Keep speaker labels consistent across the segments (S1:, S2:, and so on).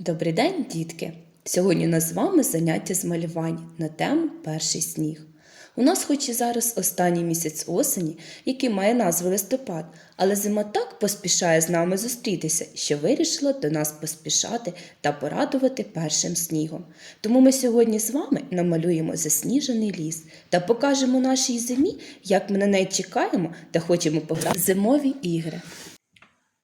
S1: Добрий день, дітки! Сьогодні у нас з вами заняття з малювання на тему Перший сніг. У нас, хоч і зараз останній місяць осені, який має назву листопад, але зима так поспішає з нами зустрітися, що вирішила до нас поспішати та порадувати першим снігом. Тому ми сьогодні з вами намалюємо засніжений ліс та покажемо нашій зимі, як ми на неї чекаємо та хочемо пограти зимові ігри.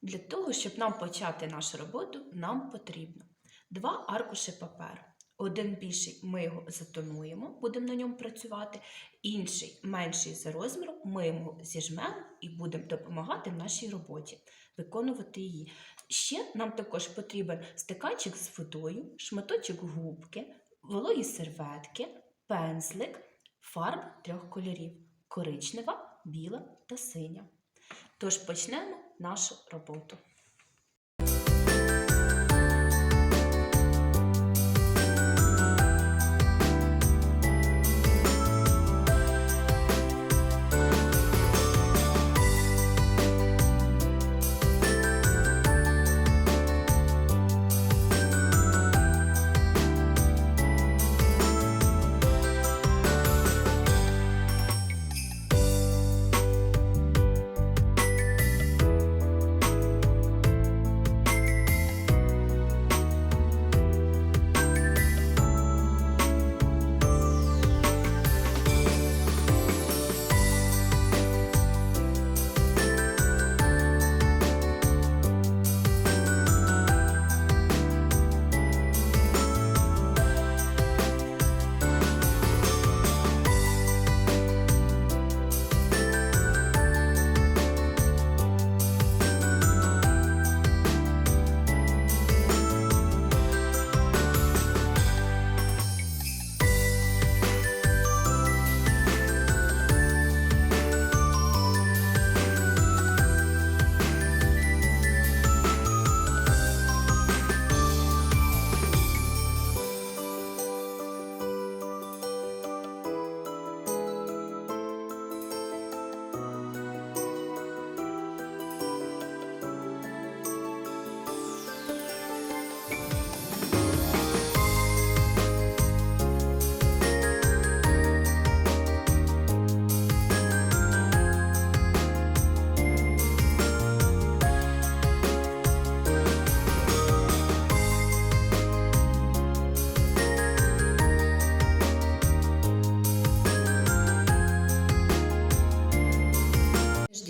S1: Для того, щоб нам почати нашу роботу, нам потрібно два аркуші паперу. Один більший ми його затонуємо, будемо на ньому працювати, інший менший за розміром, ми його зіжмемо і будемо допомагати в нашій роботі, виконувати її. Ще нам також потрібен стаканчик з водою, шматочок губки, вологі серветки, пензлик, фарб трьох кольорів коричнева, біла та синя. Тож почнемо нашу роботу.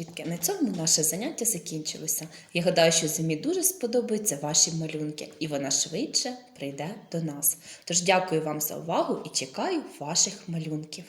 S1: Дітки, на цьому наше заняття закінчилося. Я гадаю, що зимі дуже сподобаються ваші малюнки, і вона швидше прийде до нас. Тож дякую вам за увагу і чекаю ваших малюнків.